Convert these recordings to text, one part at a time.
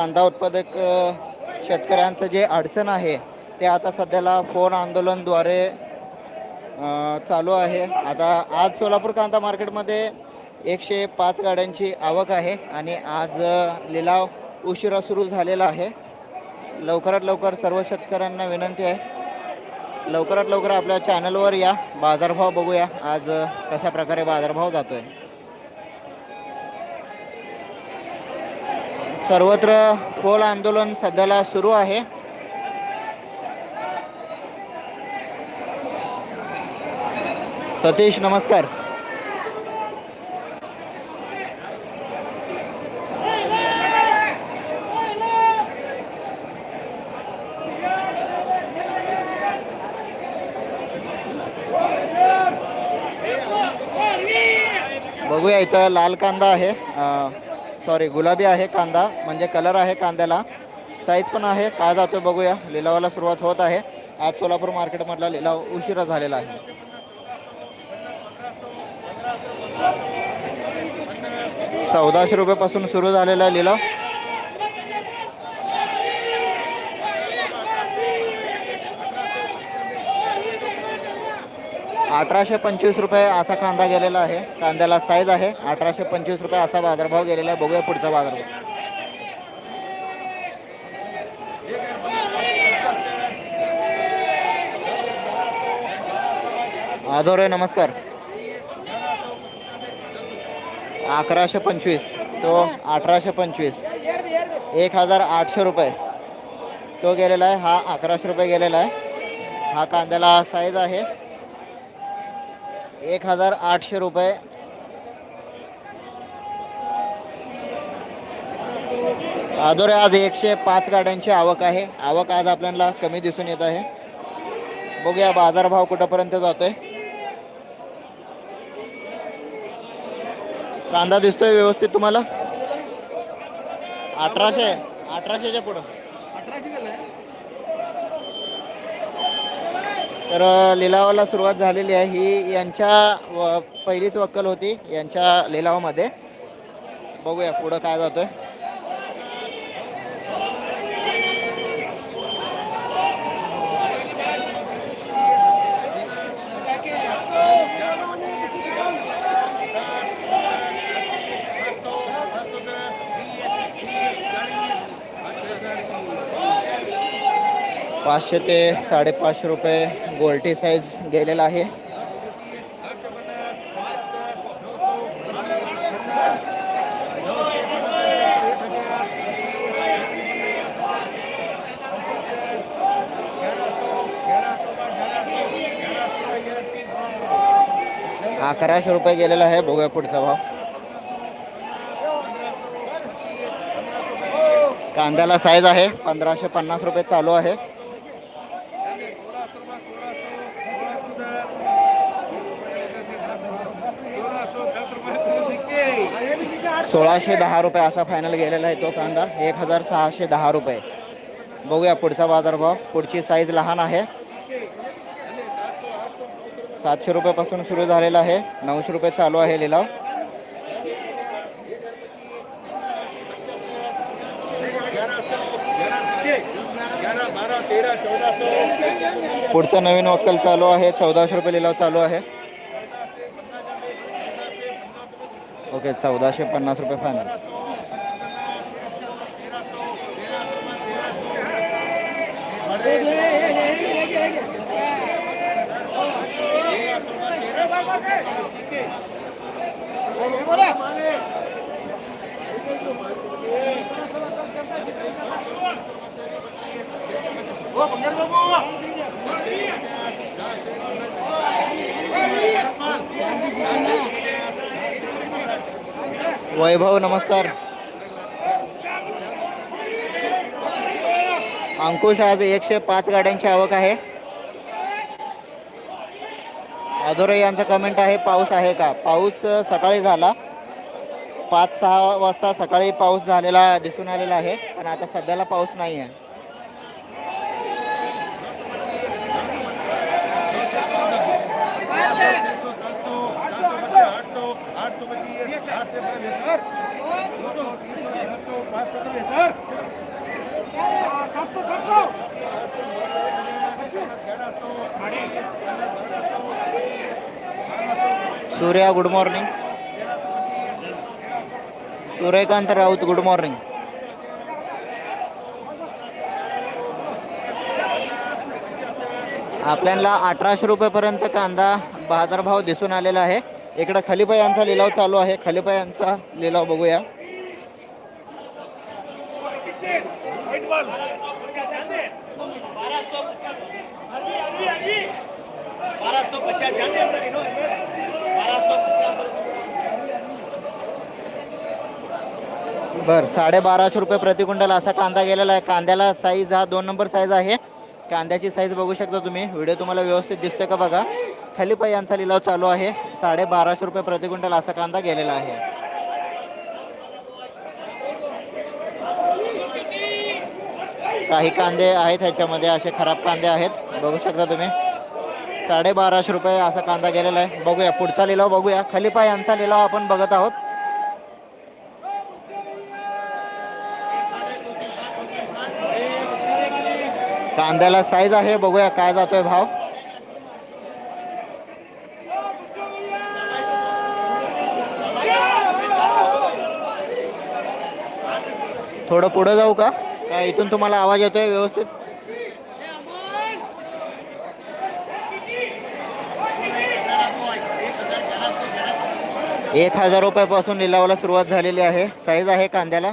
कांदा उत्पादक शेतकऱ्यांचं जे अडचण आहे ते आता सध्याला फोन आंदोलनद्वारे चालू आहे. आता आज सोलापूर कांदा मार्केटमध्ये एकशे पाच गाड्यांची आवक आहे आणि आज लिलाव उशिरा सुरू झालेला आहे. लवकरात लवकर सर्व शेतकऱ्यांना विनंती आहे. लवकरात लवकर आपल्या चॅनलवर या. बाजारभाव बघूया. आज कशा प्रकारे बाजारभाव जातो आहे सर्वत्र कोल आंदोलन सध्याला सुरू आहे. सतीश नमस्कार. बघूया इथं लाल कांदा आहे. सॉरी गुलाबी आहे कांदा म्हणजे कलर आहे कांद्याला. साईज पण आहे काय जातो बघूया. लिलावाला सुरुवात होत आहे. आज सोलापूर मार्केटमधला लिलाव उशिरा झालेला आहे. चौदाशे रुपयापासून सुरू झालेला लिलाव. अठराशे पंचवीस रुपये असा कांदा गेलेला आहे. कांद्याला साईज आहे. अठराशे पंचवीस रुपये असा बाजारभाव गेलेला आहे. बघूया पुढचा बाजारभाव. आजोरे नमस्कार. अकराशे पंचवीस. तो अठराशे पंचवीस. एक हजार आठशे रुपये. तो गेलेला आहे. हा अकराशे रुपये गेलेला आहे. हा कांद्याला साईज आहे. एक हजार आठशे रुपये. आदोरे आज एकशे पाच गाड्यांची आवक आहे. आवक आज आपल्याला कमी दिसून येत आहे. बघूया बाजारभाव कुठंपर्यंत जातोय. कांदा दिसतोय व्यवस्थित तुम्हाला? अठराशे अठराशेच्या पुढं. तर लिलावाला सुरुवात झालेली आहे. ही यांच्या व पहिलीच वक्कल होती यांच्या लिलावामध्ये. बघूया पुढं काय जातोय. पाचशे ते साडेपाचशे रुपये गोल्टी साईज गेलेला आहे. अकराशे रुपये गेलेला आहे बघूया पुढचा भाव. कांद्याला साईज आहे पंधराशे पन्नास रुपये चालू आहे. सोळाशे दहा रुपये असा फायनल गेलेला आहे तो कांदा. एक हजार सहाशे दहा रुपये. बघूया पुढचा बाजारभाव. पुढची साईज लहान आहे. सातशे रुपयापासून सुरू झालेला आहे. नऊशे रुपये चालू आहे लिलाव. पुढचा नवीन वक्कल चालू आहे. चौदाशे रुपये लिलाव चालू आहे. ओके चौदाशे पन्नास रुपये फायनल वैभव नमस्कार. अंकुश आज एकशे पाच गाड्यांची आवक आहे. अधोरे यांचा कमेंट आहे पाऊस आहे का? पाऊस सकाळी झाला. पाच सहा वाजता सकाळी पाऊस झालेला दिसून आलेला आहे. पण आता सध्याला पाऊस नाही आहे आठ सौ पच्चीस आठ से Surya good morning Suryakant Raut good morning आपल्याला अठराशे रुपयेपर्यंत कांदा बाजारभाव दिसून आलेला आहे. इकडं खलिपा यांचा लिलाव चालू आहे. खलिपा यांचा लिलाव बघूया. बर साडेबाराशे रुपये प्रति असा कांदा गेलेला आहे. कांद्याला साईज हा दोन नंबर साईज आहे. कांद्याची साईज बघू शकता तुम्ही. व्हिडिओ तुम्हाला व्यवस्थित दिसतोय का बघा. खलिपा यांचा लिलाव चालू आहे. साडेबाराशे रुपये प्रति क्विंटल असा कांदा गेलेला आहे. काही कांदे आहेत ह्याच्यामध्ये असे खराब कांदे आहेत. बघू शकता तुम्ही. साडेबाराशे रुपये असा कांदा गेलेला आहे. बघूया पुढचा लिलाव बघूया. खलिफा यांचा लिलाव आपण बघत आहोत. कांद्याला साईज आहे बघूया काय जातोय भाव. थोडं पुढं जाऊ का? काय इथून तुम्हाला आवाज येतोय व्यवस्थित? एक हजार रुपयापासून लिलावाला सुरुवात झालेली आहे. साईज आहे कांद्याला.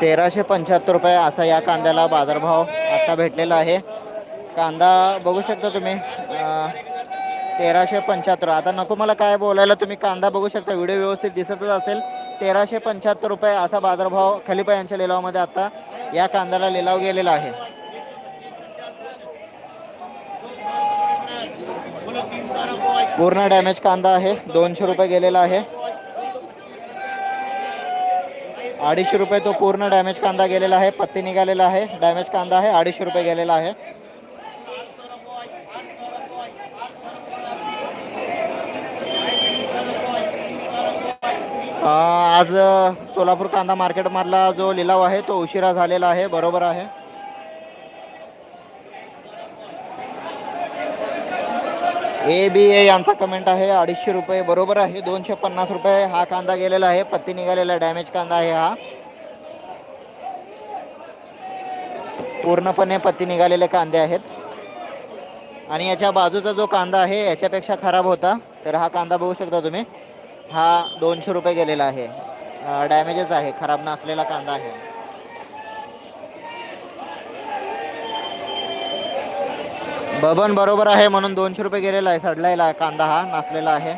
तेराशे पंच्याहत्तर रुपये असा या कांद्याला बाजारभाव आता भेटलेला आहे. कांदा बघू शकता तुम्ही तेराशे पंच्याहत्तर. आता नको मला काय बोलायला तुम्ही कांदा बघू शकता व्हिडिओ व्यवस्थित दिसतच असेल. तेराशे पंच्याहत्तर रुपये असा बाजारभाव खलिपा यांच्या लिलावामध्ये आता या कांद्याला लिलाव गेलेला आहे. पूर्ण डॅमेज कांदा आहे दोनशे रुपये गेलेला आहे. अडीचशे रुपये तो पूर्ण डॅमेज कांदा गेलेला आहे पत्ती निघालेला आहे. डॅमेज कांदा आहे अडीचशे रुपये गेलेला आहे. आज सोलापूर कांदा मार्केटमधला जो लिलाव आहे तो उशिरा झालेला आहे बरोबर आहे. ए बी ए यांचा कमेंट आहे अडीचशे रुपये बरोबर आहे दोनशे पन्नास रुपये हा कांदा गेलेला आहे पत्ती निघालेला डॅमेज कांदा आहे हा. पूर्णपणे पत्ती निघालेले कांदे आहेत. आणि याच्या बाजूचा जो कांदा आहे याच्यापेक्षा खराब होता तर हा कांदा बघू शकता तुम्ही. हा दोनशे रुपये गेलेला आहे. डॅमेजेस आहे खराब नसलेला कांदा आहे. बबन बरोबर आहे म्हणून दोनशे रुपये गेलेला आहे. सडलेला आहे कांदा हा नासलेला आहे.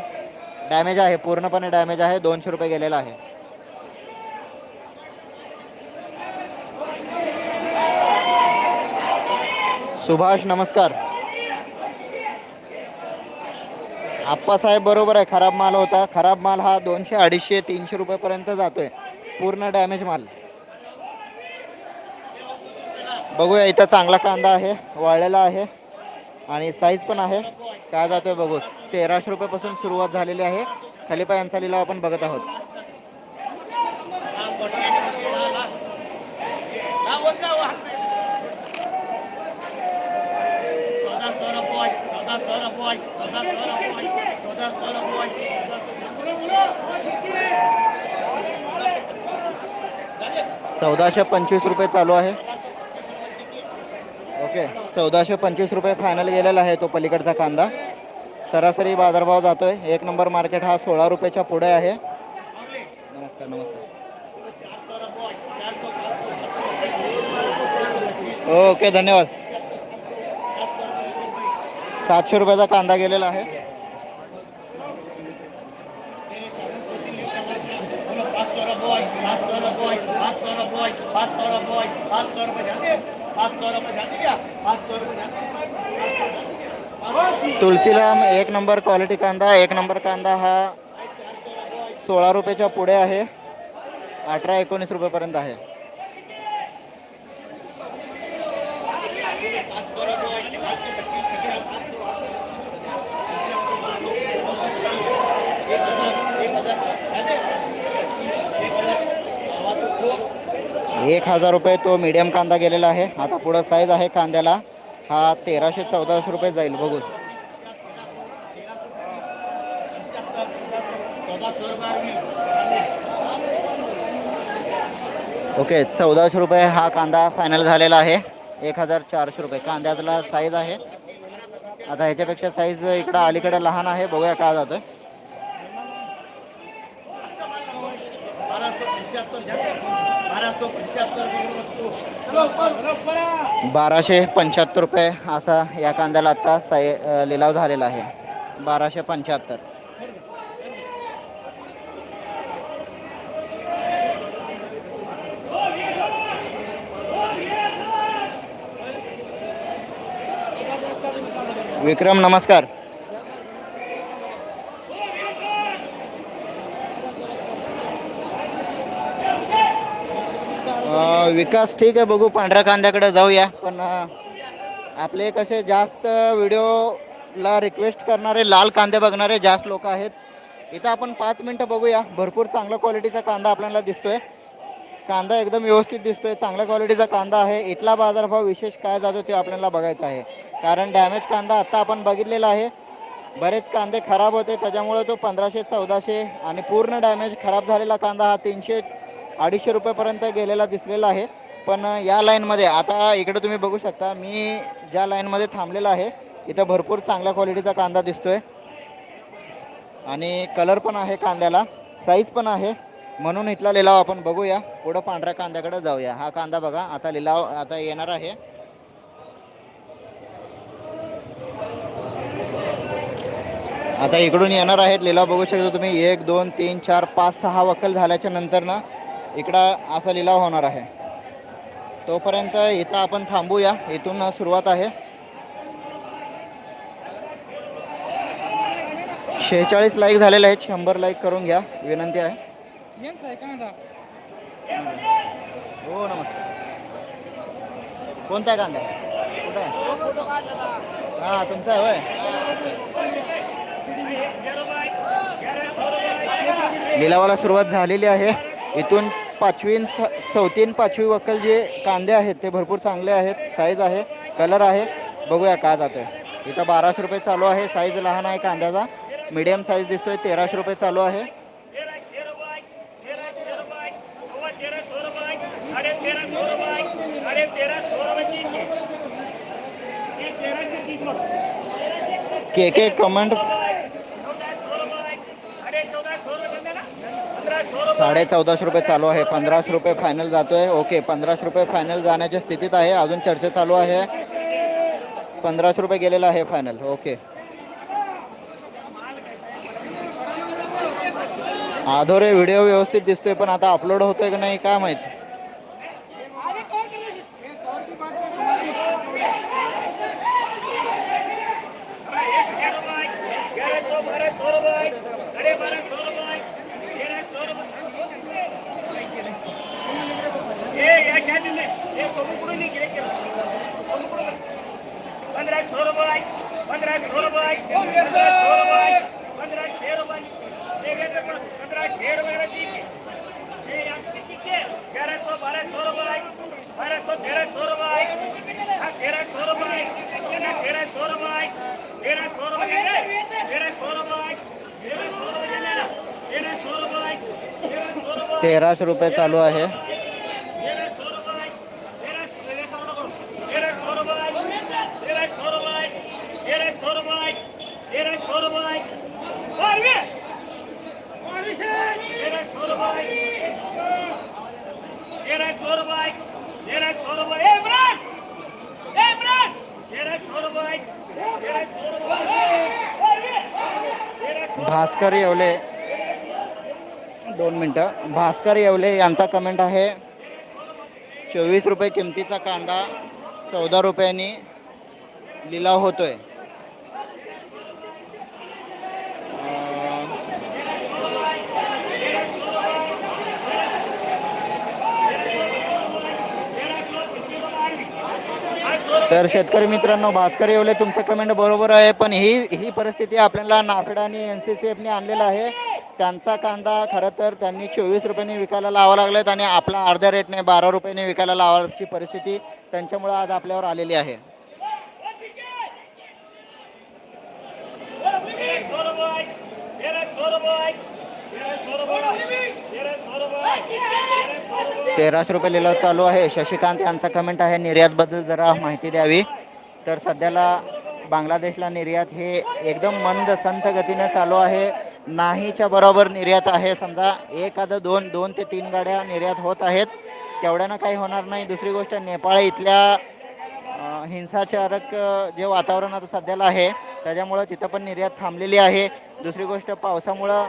डॅमेज आहे पूर्णपणे डॅमेज आहे दोनशे रुपये गेलेला आहे. सुभाष नमस्कार. आप्पासाहेब बरोबर आहे खराब माल होता. खराब माल हा दोनशे अडीचशे तीनशे रुपयेपर्यंत जातोय. पूर्ण डॅमेज माल. बघूया इथं चांगला कांदा आहे वाळलेला आहे. आणि साईज पण आहे. काय जातोय बघू. तेराशे रुपयापासून सुरुवात झालेली आहे. खलिपा यांचा लिलाव आपण बघत आहोत. चौदाशे पंचवीस रुपये चालू आहे. ओके चौदाशे पंचवीस रुपये फायनल गेलेला आहे तो पलीकडचा कांदा सरासरी बाजारभाव जातो आहे एक नंबर मार्केट हा सोळा रुपयाच्या पुढे आहे नमस्कार नमस्कार ओके धन्यवाद सातशे रुपयाचा कांदा गेलेला आहे तुलसीराम एक नंबर क्वालिटी कांदा एक नंबर कांदा हा सोळा रुपयाच्या पुढे आहे. अठरा एकोणीस रुपयेपर्यंत आहे. एक हजार रुपये तो मीडियम कांदा गेलेला आहे. आता पुढं साईज आहे कांद्याला. हा तेराशे चौदाशे रुपये जाईल बघू ओके चौदाशे रुपये हा कांदा फायनल झालेला आहे. एक हजार चारशे रुपये. कांद्यातला साईज आहे. आता ह्याच्यापेक्षा साईज इकडं अलीकडे लहान आहे. बघूया काय जातं बाराशे पंच्याहत्तर रुपये असा या कांद्याला आता साय लिलाव झालेला आहे. बाराशे पंच्याहत्तर. विक्रम नमस्कार. विकास ठीक आहे बघू पांढऱ्या कांद्याकडे जाऊया. पण आपले कसे जास्त व्हिडिओला रिक्वेस्ट करणारे लाल कांदे बघणारे जास्त लोक आहेत. इथं आपण पाच मिनटं बघूया. भरपूर चांगल्या क्वालिटीचा कांदा आपल्याला दिसतोय. कांदा एकदम व्यवस्थित दिसतोय. चांगल्या क्वालिटीचा कांदा आहे. इथला बाजारभाव विशेष काय जातो ते आपल्याला बघायचा आहे. कारण डॅमेज कांदा आत्ता आपण बघितलेला आहे. बरेच कांदे खराब होते. त्याच्यामुळे तो पंधराशे चौदाशे आणि पूर्ण डॅमेज खराब झालेला कांदा हा तीनशे अडीचशे रुपयेपर्यंत गेलेला दिसलेला आहे. पण या लाईनमध्ये आता इकडे तुम्ही बघू शकता मी ज्या लाईनमध्ये थांबलेला आहे इथं भरपूर चांगल्या क्वालिटीचा कांदा दिसतोय. आणि कलर पण आहे कांद्याला साईज पण आहे. म्हणून इथला लिलाव आपण बघूया. पुढं पांढऱ्या कांद्याकडे जाऊया. हा कांदा बघा आता लिलाव आता येणार आहे. आता इकडून येणार आहेत लिलाव बघू शकता तुम्ही. एक दोन तीन चार पाच सहा वकल झाल्याच्यानंतर ना इकडं असा लिलाव होणार आहे. तोपर्यंत इथं आपण थांबूया. इथून सुरुवात आहे. शेहेचाळीस लाईक झालेले आहेत. शंभर लाईक करून घ्या. विनंती आहे. हो नमस्कार. कोणता आहे कांदा? कुठं आहे? हां तुमचा आहे होय. लिलावाला सुरुवात झालेली आहे. इथून पाचवी स- चौथी पाचवी वक्कल जे कांदे आहेत ते भरपूर चांगले आहेत साईज आहे कलर आहे. बघूया काय आहे इथं बाराशे रुपये चालू आहे साईज लहान आहे कांद्याचा. मीडियम साईज दिसतोय तेराशे रुपये चालू आहे. के के कमेंट साडे चौदाशे रुपये चालू आहे. पंधराशे रुपये फायनल जातोय. ओके पंधराशे रुपये फायनल जाण्याच्या स्थितीत आहे. अजून चर्चा चालू आहे. पंधराशे रुपये गेलेला आहे फायनल ओके. आधोरे व्हिडिओ व्यवस्थित दिसतोय पण आता अपलोड होतोय का नाही काय माहिती? पंधराशे रुपये पंधराशे रुपये पंधराशे रुपये पंधराशे रुपये पंधराशे रुपये तेराशे बाराशे रुपये बाराशे तेराशे रुपये हा तेराशे रुपये तेराशे रुपये तेराशे रुपये तेराशे रुपये तेराशे रुपये तेराशे रुपये चालू आहे. भास्कर येवले. दोन मिनटं. भास्कर येवले यांचा कमेंट आहे. चोवीस रुपये किमतीचा कांदा चौदा रुपयांनी लिलाव होतोय अं, हा तर शेतकरी मित्रांनो भास्कर येवले तुमचं कमेंट बरोबर आहे पण ही ही परिस्थिती आपल्याला नाफेड आणि एन सी सी एफने आणलेला आहे. त्यांचा कांदा खरं तर त्यांनी चोवीस रुपयांनी विकायला लावा लागलेत आणि आपला अर्ध्या रेटने बारा रुपयाने विकायला लावायची परिस्थिती त्यांच्यामुळे आज आपल्यावर आलेली आहे. तेरा तेराशे रुपये लिलाव चालू आहे. शशिकांत यांचा कमेंट आहे. निर्यातबद्दल जरा माहिती द्यावी. तर सध्याला बांगलादेशला निर्यात हे एकदम मंद संथ गतीने चालू आहे. नाहीच्या बरोबर निर्यात आहे. समजा एखादं दोन दोन ते तीन गाड्या निर्यात होत आहेत. तेवढ्यानं काही होणार नाही. दुसरी गोष्ट नेपाळ इथल्या हिंसाचारक जे वातावरण आता सध्याला आहे त्याच्यामुळं तिथं पण निर्यात थांबलेली आहे. दुसरी गोष्ट पावसामुळं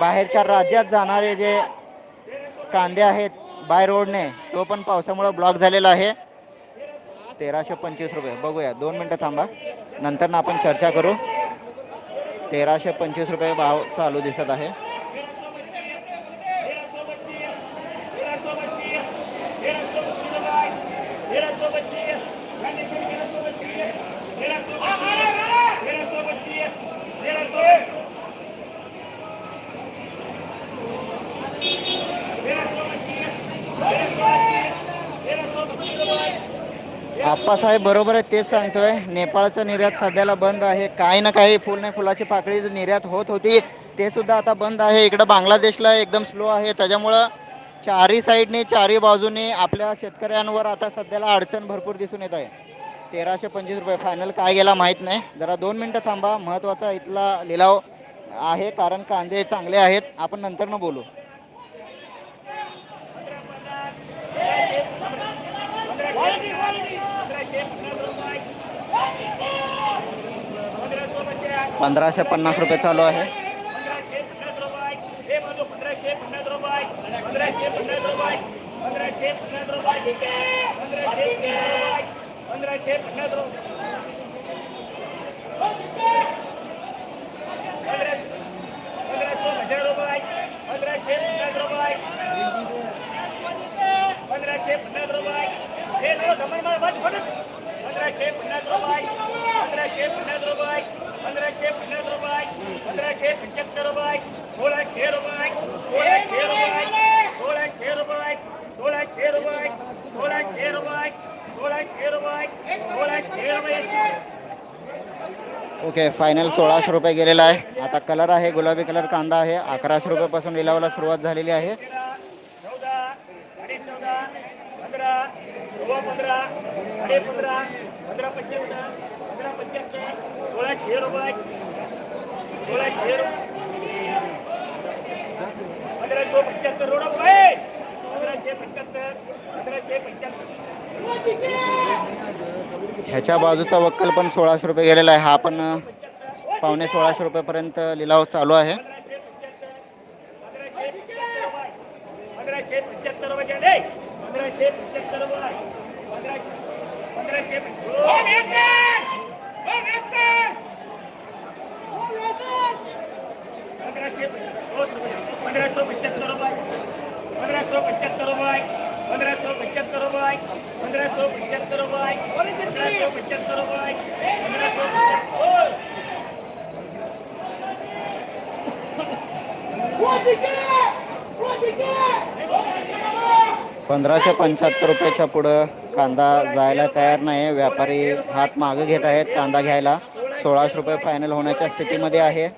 बाहेरच्या राज्यात जाणारे जे कांदे आहेत बाय रोडने तो पण पावसामुळं ब्लॉक झालेला आहे. तेराशे पंचवीस रुपये. बघूया. दोन मिनटं थांबा. नंतर ना आपण चर्चा करू. तेराशे पंचवीस रुपये भाव चालू दिसत आहे तेरा सौ पच्चीस तेरा सौ पच्चीस तेरा सौ पच्चीस रुपये तेरा सौ पच्चीस तेरा सौ पच्चीस तेरा सौ पच्चीस तेरा सौ पच्चीस तेरा सौ तेरा सौ पच्चीस तेरा सौ पच्चीस तेरा सौ पच्चीस रुपये आप्पासाहेब बरोबर आहे तेच सांगतोय. नेपाळचं निर्यात सध्याला बंद आहे. काही ना काही फुल नाही फुलाची पाकळी जी निर्यात होत होती. ते सुद्धा आता बंद आहे. इकडं बांगलादेशला एकदम स्लो आहे. त्याच्यामुळं चारी साईडने चारी बाजूने आपल्या शेतकऱ्यांवर आता सध्याला अडचण भरपूर दिसून येत आहे. तेराशे पंचवीस रुपये फायनल काय गेला माहीत नाही. जरा दोन मिनटं थांबा. महत्त्वाचा इथला लिलाव आहे कारण कांदे चांगले आहेत. आपण नंतर न बोलू. पंधराशे पन्नास रुपये पंधराशे पचास पंधराशे पन्नास रुपये. चालू आहे पंधराशे पन्नास रुपये हे बाजू पंधराशे पन्नास रुपये. पंधराशे पन्नास रुपये. पंधराशे पन्नास रुपये. पंधराशे पंच्याहत्तर रुपये. सोळाशे रुपये. सोळाशे रुपये. सोळाशे रुपये. सोळाशे रुपये. सोळाशे रुपये. सोळाशे रुपये. सोळाशे रुपये. ओके फायनल सोळाशे रुपये गेलेला आहे. आता कलर आहे गुलाबी कलर कांदा आहे. अकराशे रुपयापासून लिलावाला सुरुवात झालेली आहे. चौदा साडे चौदा पंधरा पंच्याहत्तर पंधरा पंच्याहत्तर सोळाशे रुपये सोळाशे रुपये पंधराशे पंच्याहत्तर रोड रुपये पंधराशे पंच्याहत्तर पंधराशे पंच्याहत्तर ह्याच्या बाजूचा वक्कल पण सोळाशे रुपये गेलेला आहे हा पण पावणे सोळाशे रुपयेपर्यंत लिलाव चालू आहे पंधराशे पंच्याहत्तर पंधराशे पंच्याहत्तर पंधराशे पंच्याहत्तर पंधराशे पंच्याहत्तर रुपये पंधराशे रुपये पंच्याहत्तर रुपये पंधराशे पंच्याहत्तर रुपये पंधराशे पंच्याहत्तर रुपये पंधराशे पंच्याहत्तर रुपये पंधराशे पंधराशे पंच्याहत्तर रुपयाच्या पुढं. कांदा जायला तयार नाही व्यापारी हात मागं घेत आहेत कांदा घ्यायला. सोळाशे रुपये फायनल होण्याच्या स्थितीमध्ये आहे.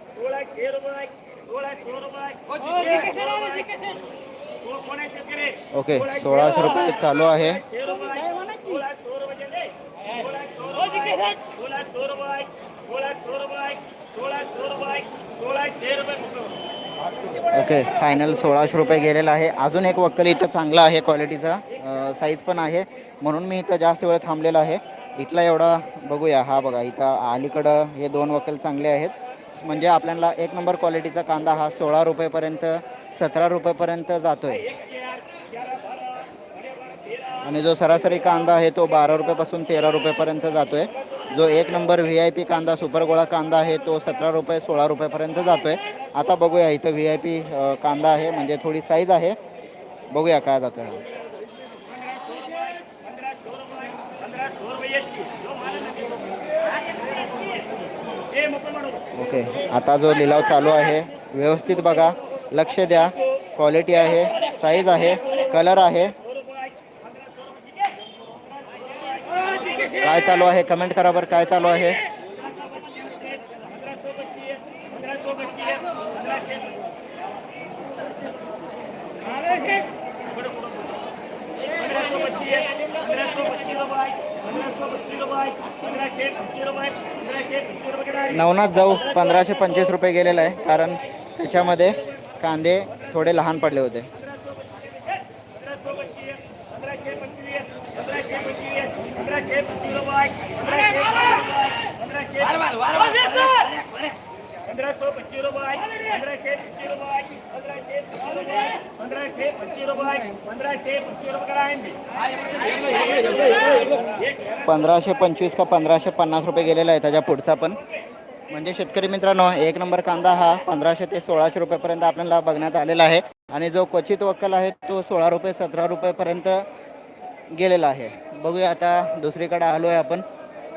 ओके सोळाशे रुपये चालू आहे. ओके फायनल सोळाशे रुपये गेलेला आहे. अजून एक वक्कल इथं चांगला आहे क्वालिटीचा. साईज पण आहे. म्हणून मी इथं जास्त वेळ थांबलेला आहे. इथला एवढा बघूया. हा बघा इथं अलीकडं हे दोन वकील चांगले आहेत. म्हणजे आपल्याला एक नंबर क्वालिटीचा कांदा हा सोळा रुपयेपर्यंत सतरा रुपयेपर्यंत जातो आहे आणि जो सरासरी कांदा आहे तो बारा रुपयापासून तेरा रुपयेपर्यंत जातो आहे जो एक नंबर व्ही आय पी कांदा सुपर गोळा कांदा आहे तो सतरा रुपये सोळा रुपयेपर्यंत जातो आहे आता बघूया इथं व्ही आय पी कांदा आहे. म्हणजे थोडी साईज आहे. बघूया काय जातो आहे पंधराशे रुपये पंधराशे रुपये एस टी जो माल आहे ना ते- हे मोकळं म्हणू ओके. आता जो लिलाव चालू आहे व्यवस्थित बघा. लक्ष द्या. क्वालिटी आहे. साईज आहे. कलर आहे. काय चालू आहे? कमेंट करा बरं. काय चालू आहे पंधराशे पच्चीस पंधराशे पच्चीस पंधराशे पंधराशे पच्चीस पंधराशे पच्चीस रुपये पंधराशे पच्चीस रुपये पंधराशे पच्चीस रुपये पंधराशे पच्चीस रुपये नवनाथ जाऊ पंधराशे पंचवीस रुपये गेलेला आहे कारण त्याच्यामध्ये कांदे थोडे लहान पडले होते. पंधराशे पंचवीस का पंधराशे पन्नास रुपये गेलेला आहे त्याच्या पुढचा पण. म्हणजे शेतकरी मित्रांनो एक नंबर कांदा हा पंधराशे ते सोळाशे रुपयेपर्यंत आपल्याला बघण्यात आलेला आहे. आणि जो क्वचित वक्कल आहे तो सोळा रुपये सतरा रुपयेपर्यंत गेलेला आहे. बघूया आता दुसरीकडे आलो आहे आपण.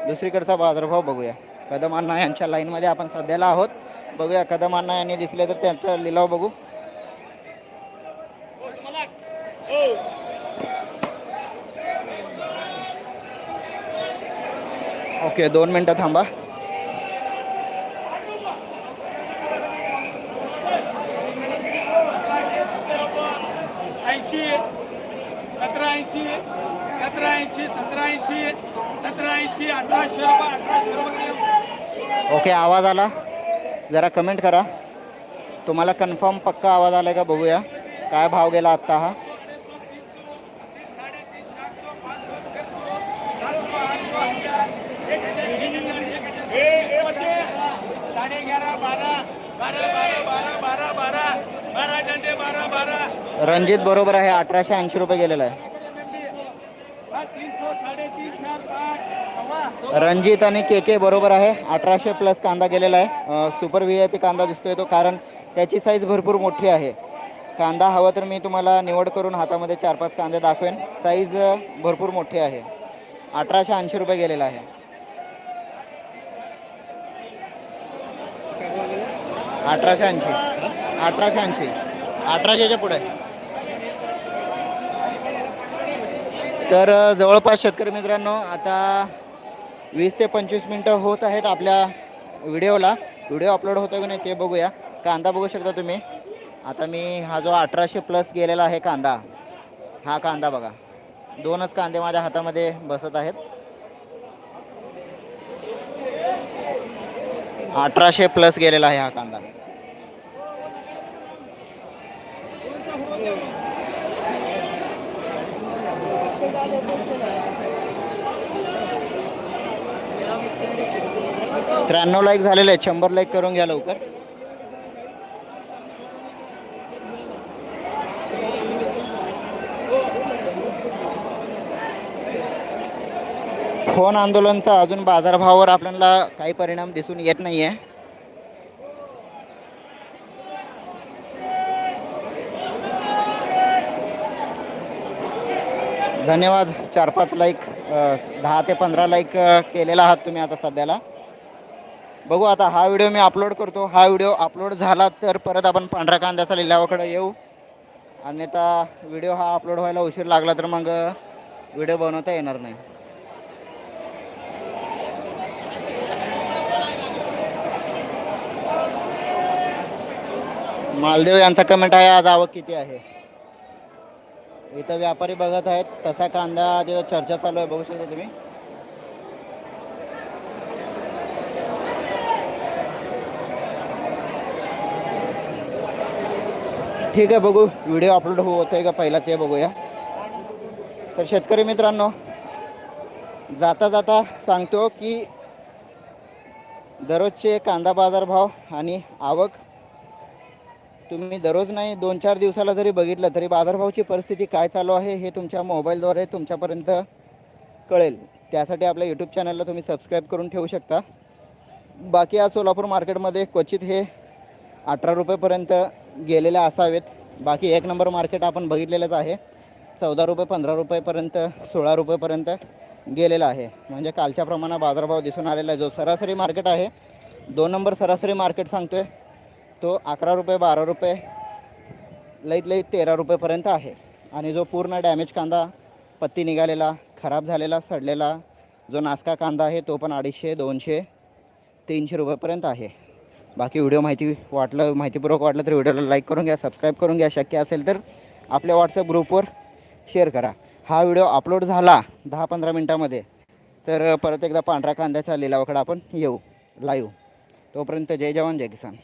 दुसरीकडचा बाजारभाव बघूया. कदम अण्णा यांच्या लाईनमध्ये आपण सध्याला आहोत. बघूया कदम अण्णा यांनी दिसले तर त्यांचा लिलाव बघू. ओके दोन मिनटं थांबा ऐंशी सतरा ऐंशी सतरा ऐंशी सतरा ऐंशी सतरा ऐंशी अठराशे रुपये अठराशे रुपये ओके आवाज आला? जरा कमेंट करा. तुम्हाला कन्फर्म पक्का आवाज आला का बघूया. काय भाव गेला आत्ता हा? रणजित बरोबर आहे अठराशे ऐंशी रुपये गेलेला आहे तीन सौ साडे तीन चार पाच सव्वा रणजित आणि के के बरोबर आहे. अठराशे प्लस कांदा गेलेला आहे. सुपर व्ही आय पी कांदा दिसतोय तो कारण त्याची साईज भरपूर मोठी आहे. कांदा हवा तर मी तुम्हाला निवड करून हातामध्ये चार पाच कांदे दाखवेन. साईज भरपूर मोठी आहे. अठराशे ऐंशी रुपये गेलेला आहे. अठराशे ऐंशी. अठराशे ऐंशी. अठराशेच्या पुढे. तर जवळपास शेतकरी मित्रांनो आता वीस ते पंचवीस मिनटं होत आहेत आपल्या व्हिडिओला. व्हिडिओ अपलोड होतो की नाही ते बघूया. कांदा बघू शकता तुम्ही. आता मी हा जो अठराशे प्लस गेलेला आहे कांदा हा कांदा बघा. दोनच कांदे माझ्या हातामध्ये बसत आहेत. अठराशे प्लस गेलेला आहे हा कांदा. त्र्याण्णव लाईक झालेले आहेत. शंभर लाईक करून घ्या लवकर. फोन आंदोलनचा अजून बाजारभावावर आपल्याला काही परिणाम दिसून येत नाही आहे धन्यवाद. चार पाच लाईक दहा ते पंधरा लाईक केलेला आहात तुम्ही आता सध्याला. बघू आता हा व्हिडिओ मी अपलोड करतो. हा व्हिडिओ अपलोड झाला तर परत आपण पांढऱ्या कांद्याचा लिलावाकडे येऊ. अन्यथा व्हिडिओ हा अपलोड व्हायला उशीर लागला तर मग व्हिडिओ बनवता येणार नाही. मालदेव यांचा कमेंट आहे आज आवक किती आहे? इथं व्यापारी बघत आहेत तसा कांदा तिथं चर्चा चालू आहे. बघू शकता तुम्ही. ठीक आहे बघू. व्हिडिओ अपलोड होतोय का पहिला ते बघूया. तर शेतकरी मित्रांनो जाता जाता सांगतो की दररोजचे कांदा बाजारभाव आणि आवक तुम्ही दररोज नाही दोन चार दिवसाला जरी बघितलं तरी बाजारभावाची परिस्थिती काय चालू आहे हे तुमच्या मोबाईलद्वारे तुमच्यापर्यंत कळेल. त्यासाठी आपल्या यूट्यूब चॅनलला तुम्ही सबस्क्राईब करून ठेवू शकता. बाकी आज सोलापूर मार्केटमध्ये क्वचित हे अठरा रुपयेपर्यंत गेलेले असावेत. बाकी एक नंबर मार्केट आपण बघितलेलंच आहे. चौदा रुपये पंधरा रुपयेपर्यंत सोळा रुपयेपर्यंत गेलेला आहे. म्हणजे कालच्या प्रमाणात बाजारभाव दिसून आलेला आहे. जो सरासरी मार्केट आहे दोन नंबर सरासरी मार्केट सांगतोय. तो अकरा रुपये बारा रुपये लईत लईत तेरा रुपयेपर्यंत आहे. आणि जो पूर्ण डॅमेज कांदा पत्ती निघालेला खराब झालेला सडलेला जो नासका कांदा आहे तो पण अडीचशे दोनशे तीनशे रुपयेपर्यंत आहे. बाकी व्हिडिओ माहिती वाटलं माहितीपूर्वक वाटलं तर व्हिडिओला लाईक करून घ्या सबस्क्राईब करून घ्या. शक्य असेल तर आपल्या व्हॉट्सअप ग्रुपवर शेअर करा. हा व्हिडिओ अपलोड झाला दहा पंधरा मिनटामध्ये तर परत एकदा पांढऱ्या कांद्याचा लिलावाकडे आपण येऊ लाईव्ह तोपर्यंत जय जवान जय किसान.